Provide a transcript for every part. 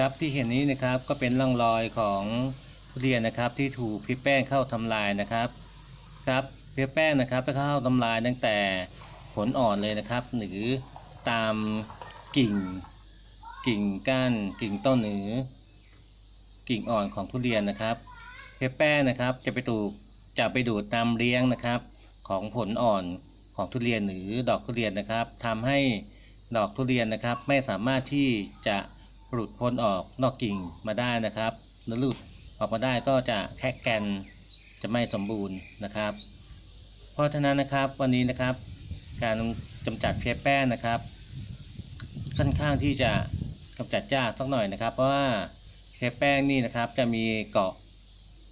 ครับที่เห็นนี้นะครับก็เป็นร่องรอยของทุเรียนนะครับที่ถูกพิษแป้งเข้าทำลายนะครับครับพิษแป้งนะครับจะเข้าทำลายตั้งแต่ผลอ่อนเลยนะครับ หรือตามกิ่งกิ่งก้านกิ่งต้นหรือ กิ่งอ่อนของทุเรียนนะครับ เพชรแป้งนะครับจะไปดูดจะไปดูดนำเลี้ยงนะครับ ของผลอ่อนของทุเรียนหรือดอกทุเรียนนะครับทำให้ดอกทุเรียนนะครับ ไม่สามารถที่จะ หลุดพ้นออกนอกกิ่งมาได้นะครับหรือหลุดออกมาได้ก็จะแค่แกนจะไม่สมบูรณ์นะครับ เพราะฉะนั้นนะครับวันนี้นะครับ การกำจัดเพชรแป้งนะครับค่อนข้างที่จะกำจัดยากสักหน่อยนะครับ เพราะว่าเพชรแป้งนี่นะครับ จะมีเกาะ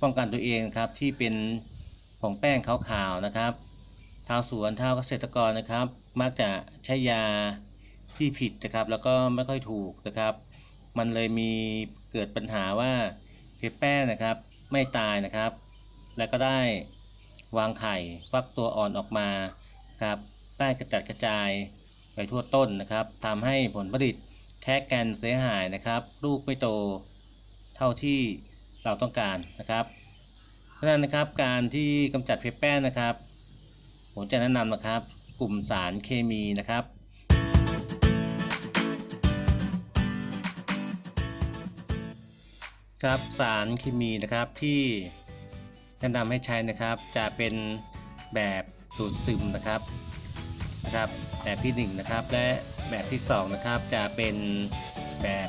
ป้องกันตัวเองครับที่เป็นผงแป้งขาวๆนะครับชาวสวนชาวเกษตรกรนะครับ มักจะใช้ยาที่ผิดนะครับ แล้วก็ไม่ค่อยถูกนะครับ มันเลยมีเกิดปัญหาว่าเพชรแป้งนะครับไม่ตายนะครับ แล้วก็ได้วางไข่ฟักตัวอ่อนออกมาครับได้กระจัดกระจายไปทั่วต้นนะครับทำให้ผลผลิตแท้แกนเสียหายนะครับ ลูกไม่โตเท่าที่เราต้องการนะครับเพราะฉะนั้นนะครับการที่กำจัดเพชรแป้งนะครับ ผมจะแนะนำนะครับ กลุ่มสารเคมีนะครับ ครับสารเคมีนะครับที่แนะนำให้ใช้นะครับ จะเป็นแบบดูดซึมนะครับนะครับแบบที่1นงนะครับ และแบบที่ 2 นะครับ จะเป็นแบบ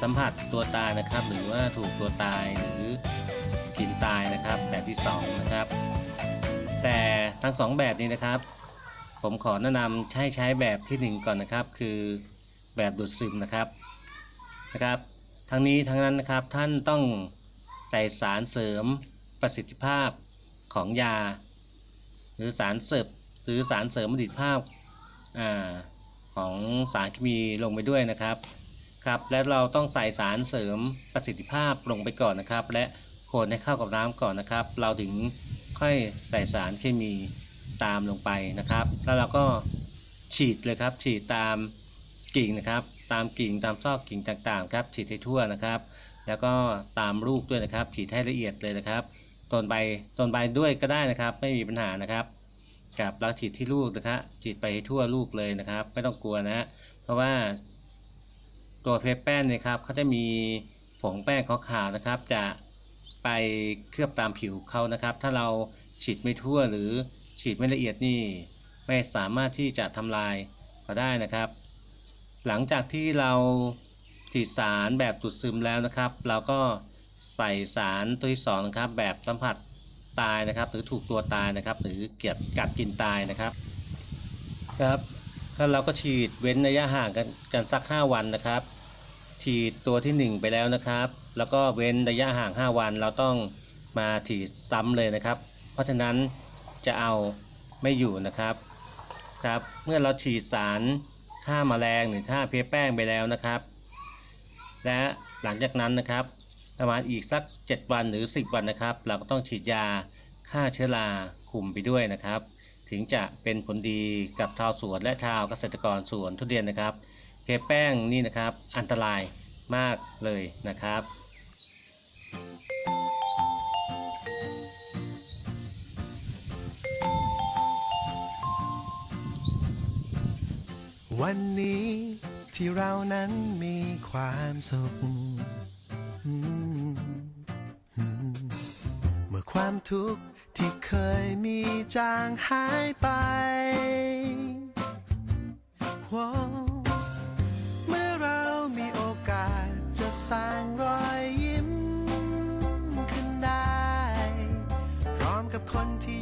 สัมผัสตัวตายนะครับ หรือว่าถูกตัวตายหรือกินตายนะครับ แบบที่ 2 นะครับ แต่ทั้งสองแบบนี้นะครับ ผมขอแนะนำให้ใช้แบบที่ 1 ก่อนนะครับ คือแบบดูดซึมนะครับนะครับ ทั้งนี้ทั้งนั้นนะครับท่านต้องใส่สารเสริมประสิทธิภาพของยา หรือสารเสริมหรือสารเสริมประสิทธิภาพอาของสารเคมีลงไปด้วยนะครับครับและเราต้องใส่สารเสริมประสิทธิภาพลงไปก่อนนะครับ และคนให้เข้ากับน้ำก่อนนะครับ เราถึงค่อยใส่สารเคมีตามลงไปนะครับ แล้วเราก็ฉีดเลยครับฉีดตามกิ่งนะครับ ตามกิ่งตามซอกกิ่งต่างๆครับฉีดให้ทั่วนะครับ แล้วก็ตามลูกด้วยนะครับ ฉีดให้ละเอียดเลยนะครับต้นใบต้นใบด้วยก็ได้นะครับ ไม่มีปัญหานะครับกับเราฉีดที่ลูกนะครับฉีดไปให้ทั่วลูกเลยนะครับ ไม่ต้องกลัวนะเพราะว่าตัวเพชรแป้งเนี่ยครับเขาจะมีผงแป้งขาวๆนะครับ จะไปเคลือบตามผิวเขานะครับ ถ้าเราฉีดไม่ทั่วหรือฉีดไม่ละเอียดนี่ ไม่สามารถที่จะทำลายเขาได้นะครับ หลังจากที่เราฉีดสารแบบดูดซึมแล้วนะครับ เราก็ใส่สารตัวที่สองนะครับ แบบสัมผัสตายนะครับ หรือถูกตัวตายนะครับ หรือเกียดกัดกินตายนะครับครับก็เราก็ฉีดเว้นระยะห่างกันกันสัก 5 วันนะครับ ฉีดตัวทีหนึ่1 ไปแล้วนะครับ แล้วก็เว้นระยะห่าง 5 วันเราต้องมาฉีดซ้ำเลยนะครับ เพราะฉะนั้นจะเอาไม่อยู่นะครับครับ เมื่อเราฉีดสาร ฆ่ามาแมลงหรือฆ่าเพลี้ยแป้งไปแล้วนะครับ และหลังจากนั้นนะครับ ประมาณอีกสัก 7 วันหรือ 10 วันนะครับ เราก็ต้องฉีดยาฆ่าเชื้อราคุมไปด้วยนะครับ ถึงจะเป็นผลดีกับชาวสวนและชาวเกษตรกรสวนทุเรียนนะครับ เพลี้ยแป้งนี่นะครับอันตรายมากเลยนะครับ วันนี้ที่เรานั้นมีความสุข เมื่อความทุกข์ที่เคยมีจางหายไปเมื่อเรามีโอกาสจะสร้างรอยยิ้มขึ้นได้ พร้อมกับคนที่